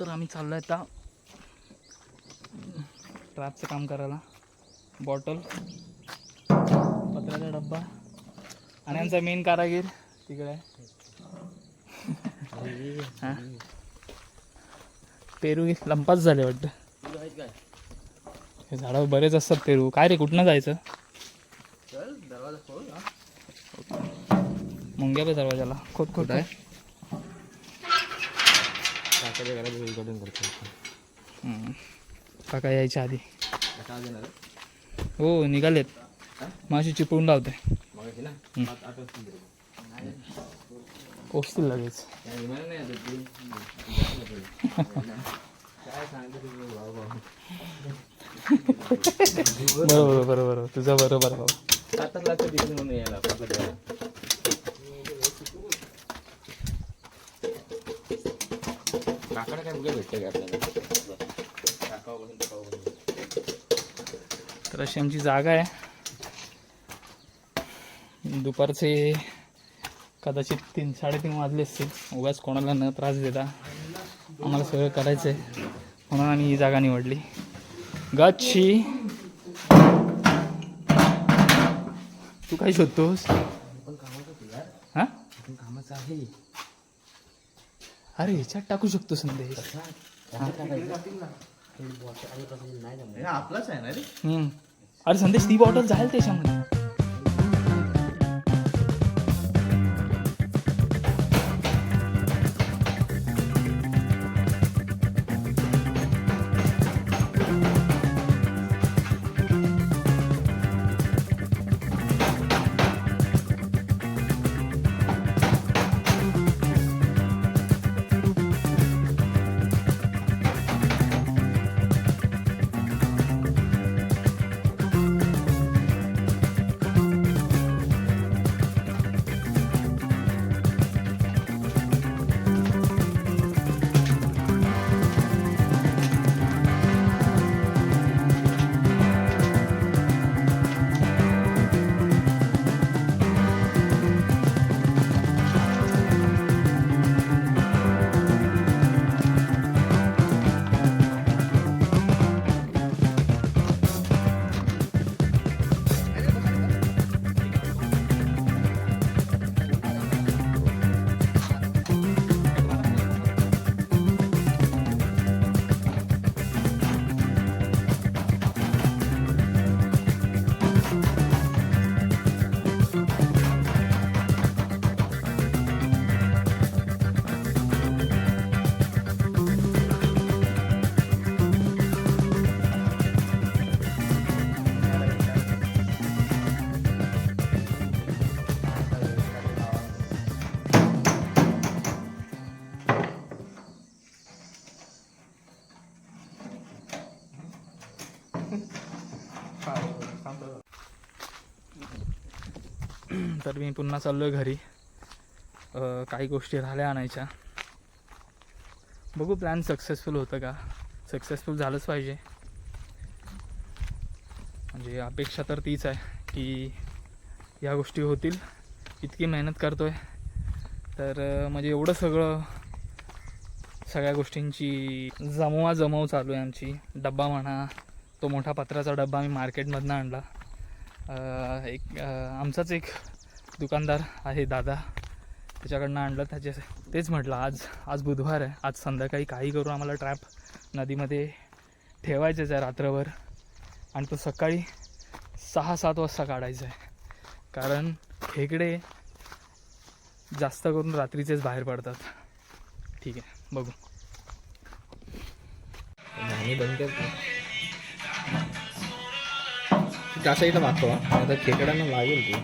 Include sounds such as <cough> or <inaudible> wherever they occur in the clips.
तर आम्ही चाललो आहे आता ट्रॅपचं काम करायला. बॉटल पत्राचा डब्बा आणि आमचा मेन कारागीर तिकडे आहे. हा? पेरू लंपाच झाले वाटतं. हे झाडावर बरेच असतात पेरू. काय रे कुठनं जायचं? मुंग्या पे दरवाजाला. खोट खोट आहे? काकाच्या घरात करतो काका यायच्या आधी. हो निघालेत. माशी चिपळून लावते. मग ना हम्म. पाच आठ वाजता गेलो. पोचतील लगेच. काय विमान नाही आता तू? काय सांगतो तुझं भाऊ भाऊ? बरोबर बरोबर बरोबर. तुझं बरोबर भाऊ. लाख तिकडे म्हणून यायला. काकाला काय भेटतं का आपल्याला? तर अशी आमची जागा आहे. दुपारचे कदाचित तीन साडेतीन वाजले असतील. उगाच कोणाला न त्रास देता आम्हाला सगळं करायचं आहे म्हणून आम्ही ही जागा निवडली. गच्छी तू काय शोधतोस? हां? कामाचं आहे. अरे ह्याच्यात टाकू शकतो संदेश आपलाच आहे ना रे. हम्म. अरे संदेश ती बॉटल जाईल त्याच्यामध्ये. तर मी पुन्हा चाललो आहे घरी काही गोष्टी राहिल्या आणायच्या. बघू प्लॅन सक्सेसफुल होतं का? सक्सेसफुल झालंच पाहिजे. म्हणजे अपेक्षा तर तीच आहे की या गोष्टी होतील. इतकी मेहनत करतो आहे तर म्हणजे एवढं सगळं सगळ्या गोष्टींची जमवा जमव चालू आहे आमची. डब्बा म्हणा तो मोठा पत्राचा डब्बा आम्ही मार्केटमधनं आणला. एक आमचाच एक दुकानदार आहे दादा. त्याच्याकडनं आणलं. त्याचे तेच म्हटलं आज आज बुधवार आहे. आज संध्याकाळी काही करून आम्हाला ट्रॅप नदीमध्ये ठेवायचंच आहे रात्रभर. आणि तो सकाळी सहा सात वाजता काढायचा आहे. कारण खेकडे जास्त करून रात्रीचेच बाहेर पडतात. ठीक आहे बघू. नाही बंद त्या साईडला मागतो आता खेकड्यांना लागेल ते.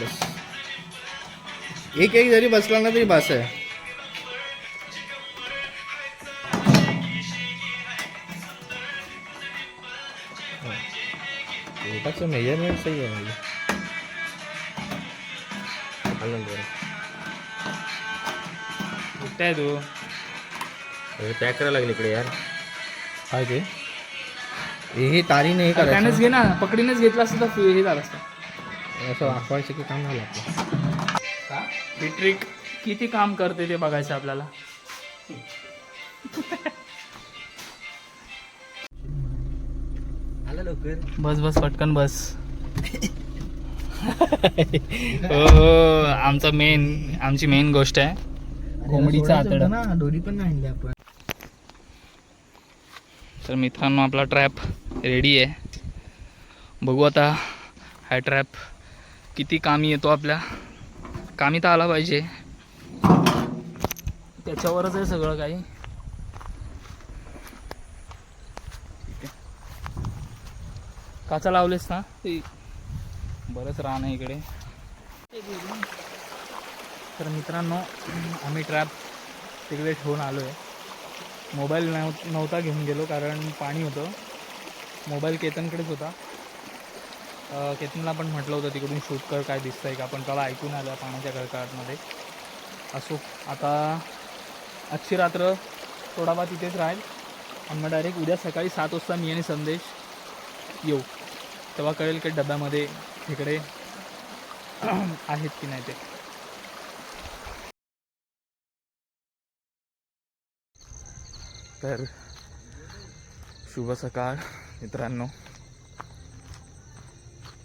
बस. एक एक जरी बसला ना तरी बस आहे. पोटाचं मेजरमेंट सही आहे म्हणजे. आलं बरं कुठे आहे तू. पॅक करायला लागले इकडे यार. काय ते. हे हे तारीने हे त्यानेच घे ना. पकडीनेच घेतला असतं तर हे झालं असतं. असं वाकवायचं की काम झालं आपलं? का? ही ट्रिक किती काम करते ते बघायचं आपल्याला? आला लवकर. बस बस पटकन बस. <laughs> हो हो आमचा मेन आमची मेन गोष्ट आहे. कोंबडीचं आतडं. ना. दोरी पण नाही आणली आपण. तर मित्रांनो आपला ट्रॅप रेडी आहे. बघू आता हा ट्रॅप किती कामी येतो आपल्या. कामी तर आला पाहिजे. त्याच्यावरच आहे सगळं काही. काचा लावलेस ना? ते बरंच रान आहे इकडे. तर मित्रांनो आम्ही ट्रॅप तिकडे ठेवून आलो आहे मोबाईल नव नव्हता घेऊन गेलो कारण पाणी होतं. मोबाईल केतनकडेच होता. केतनला पण म्हटलं होतं तिकडून शूट कर काय दिसतं आहे का पण त्याला ऐकून आलं पाण्याच्या गळकाळातमध्ये असो आता आजची रात्र थोडाफार तिथेच राहील. आणि मग डायरेक्ट उद्या सकाळी सात वाजता मी आणि संदेश येऊ. तेव्हा कळेल की डब्यामध्ये तिकडे <clears throat> आहेत की नाही ते. तर शुभ सकाळ मित्रांनो.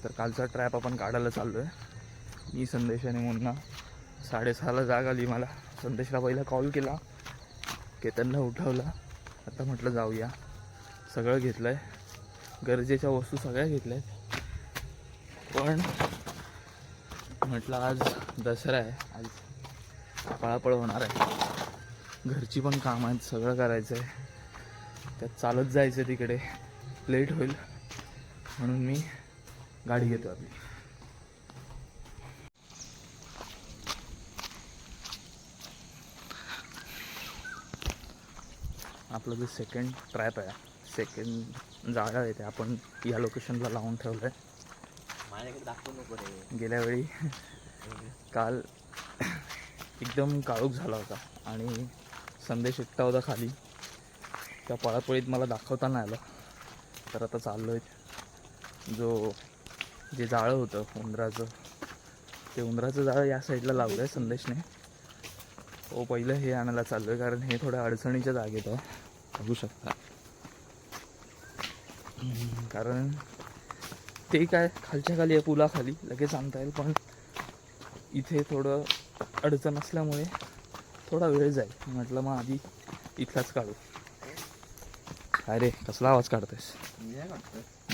तर कालचा ट्रॅप आपण काढायला चाललो आहे मी संदेशाने मुन्ना साडेसहाला जाग आली मला. संदेशला पहिला कॉल केला. केतनला उठवला. आता म्हटलं जाऊया. सगळं घेतलं आहे गरजेच्या वस्तू सगळ्या घेतल्या आहेत पण म्हटलं आज दसरा आहे. आज पळापळ होणार आहे. घरची पण कामं आहेत सगळं करायचं आहे त्यात चालत जायचं तिकडे. लेट होईल. म्हणून मी गाडी घेतो आपली. आपलं जे सेकंड ट्रॅप आहे सेकंड जागा आहे ते आपण या लोकेशनला लावून ठेवलं आहे माझ्याकडे दाखवू नको रे. गेल्या वेळी काल एकदम काळोख झाला होता. आणि संदेश एकटा होता खाली. त्या पळापळीत मला दाखवता नाही आलं. तर आता चाललो आहे जो जे जाळं होतं उंदराचं. ते उंदराचं जाळं या साईडला लावलं आहे संदेशने. हो पहिलं हे आणायला चाललो आहे कारण हे थोड्या अडचणीच्या जागेत आहे. बघू शकता. कारण ते काय खालच्या खाली आहे पुलाखाली. लगेच आणता येईल पण इथे थोडं अडचण असल्यामुळे थोडा वेळ जाईल. म्हटलं मग आधी इथलाच काढू. काय रे कसला आवाज काढतोयस?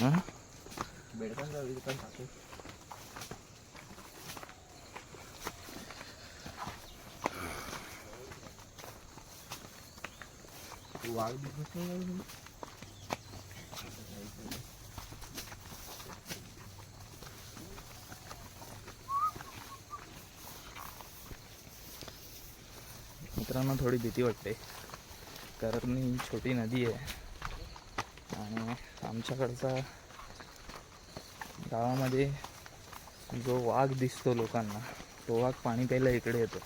हां? वाघ मित्रांनो थोडी भीती वाटते. कारण ही छोटी नदी आहे. आणि आमच्याकडचा गावामध्ये जो वाघ दिसतो लोकांना तो वाघ पाणी प्यायला इकडे येतो.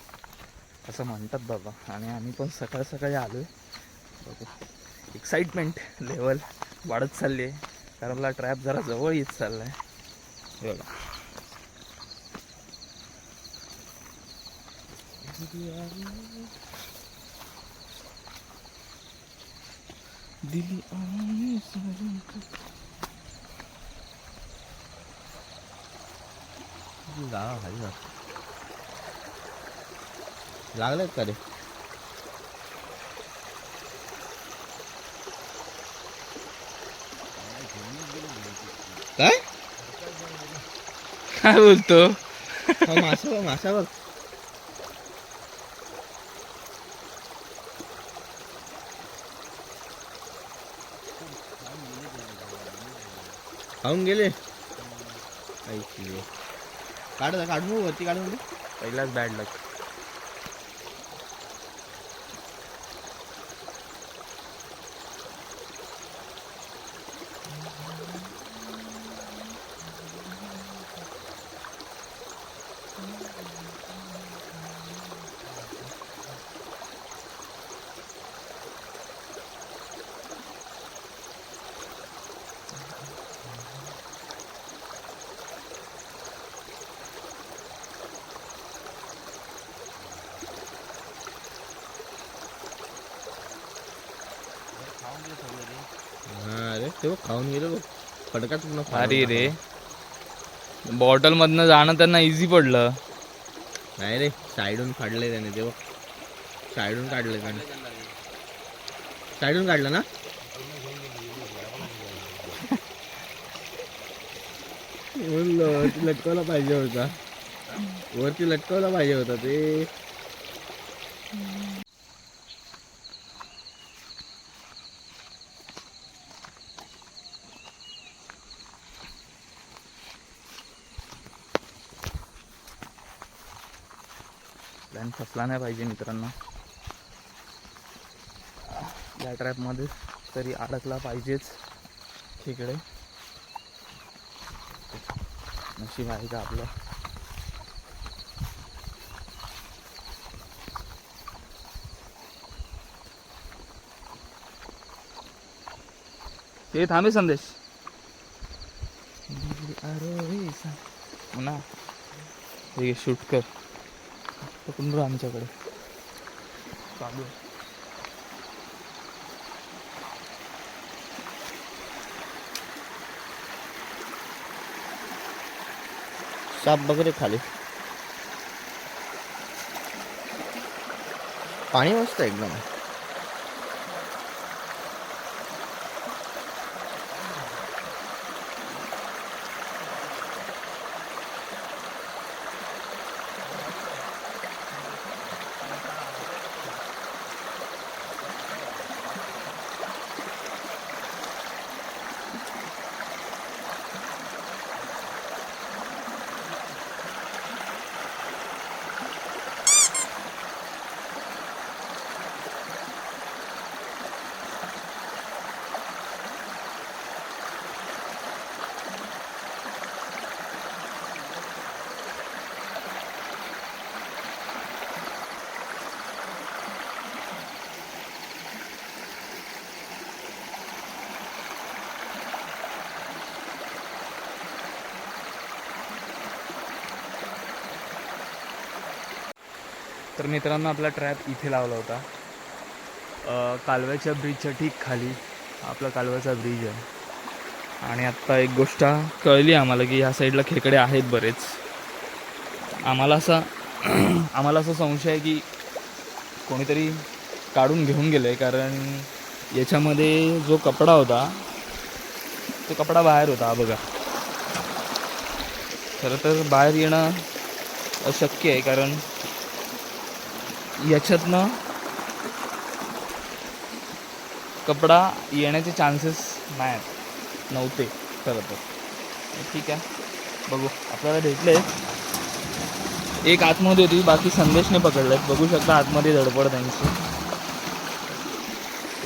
असं म्हणतात बाबा. आणि आम्ही पण सकाळ सकाळी आलो आहे एक्साइटमेंट लेवल वाढत चालली आहे. कारण मला ट्रॅप जरा जवळ येत चालला आहे बघा. Yeah. दिली आने साजन का गावा खाली जा लागलेत का रे? काय? काय बोलतो? हा मासा बघ मासा बघ. खाऊन गेले. ऐकले काढ काढू वरती काढून पहिलाच बॅड लक ते बघ खाऊन गेलो बघ. फडकाच पूर्ण फाडून अरे रे. बॉटल मधनं जाणं त्यांना इझी पडलं. नाही रे साईडून फाडले त्याने ते बघ. साईडून काढले त्याने. साईडून काढलं ना? बोललो वरती लटकवला पाहिजे होता. वरती लटकवला पाहिजे होता ते. प्लॅन फसला नाही पाहिजे मित्रांनो. या ट्रॅपमध्ये तरी अडकला पाहिजेच खेकडे. नशीब आहे का आपलं? ते थांबे संदेश. ना. हे शूट कर. पकडून राहा आमच्याकडे. चालू. साप बघ रे खाली. पाणी मस्त आहे एकदम. तर मित्रांनो आपला ट्रॅप इथे लावला होता. कालव्याच्या ब्रिजच्या ठीक खाली आपला कालव्याचा ब्रिज आहे. आणि आत्ता एक गोष्ट कळली आम्हाला की ह्या साईडला खेकडे आहेत बरेच. आम्हाला असा <clears throat> आम्हाला असा संशय आहे की कोणीतरी काढून घेऊन गेलं आहे कारण याच्यामध्ये जो कपडा होता तो कपडा बाहेर होता हा बघा. खरं तर बाहेर येणं अशक्य आहे कारण याच्यातनं कपडा येण्याचे चान्सेस नाही आहेत नव्हते खरं तर. ठीक आहे. बघू आपल्याला भेटले. एक आतमध्ये होती बाकी संदेशने पकडलेत बघू शकता आतमध्ये धडपड त्यांची.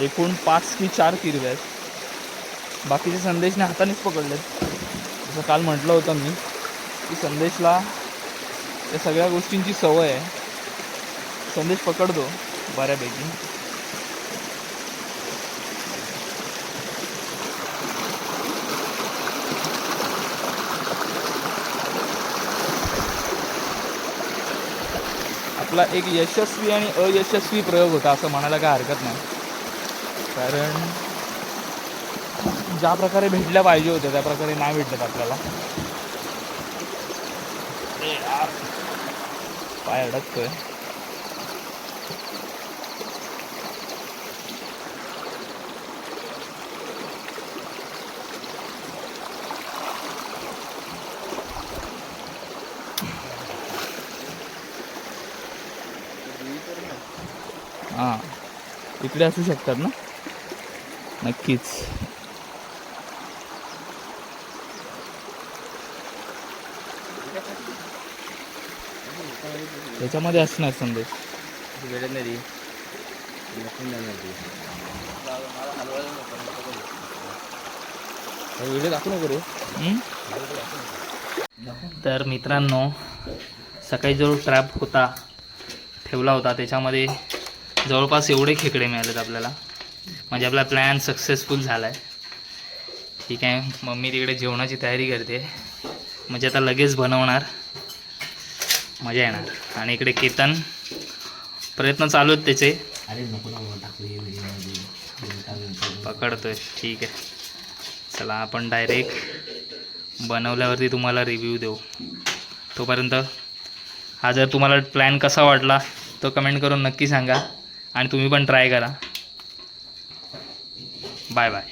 एकूण पाच की चार किरवे आहेत. बाकीचे संदेशने हातानेच पकडलेत. जसं काल म्हटलं होतं मी की संदेशला या सगळ्या गोष्टींची सवय आहे. संदेश पकडतो बऱ्यापैकी. आपला एक यशस्वी आणि अयशस्वी प्रयोग होता असं म्हणायला काय हरकत नाही. कारण ज्या प्रकारे भेटल्या पाहिजे होत्या त्या प्रकारे नाही भेटल्यात आपल्याला. पाय अडकतोय हां इकडे असू शकतात ना? नक्कीच. त्याच्यामध्ये असणार संदेश. वेळेत नाही व्हिडिओ दाखवू नको रे तर मित्रांनो सकाळी जो ट्रॅप होता ठेवला होता त्याच्यामध्ये जवळपास एवढे खेकडे मिळालेत आपल्याला. म्हणजे आपला प्लॅन सक्सेसफुल झाला आहे ठीक आहे मम्मी तिकडे जेवणाची तयारी करते. म्हणजे आता लगेच बनवणार. मजा येणार. आणि इकडे केतन प्रयत्न चालू आहेत त्याचे. पकडतोय. ठीक आहे. चला आपण डायरेक्ट बनवल्यावरती तुम्हाला रिव्ह्यू देऊ. तोपर्यंत हा जर तुम्हाला प्लॅन कसा वाटला तो कमेंट करून नक्की सांगा. आणि तुम्ही पण ट्राय करा. Bye bye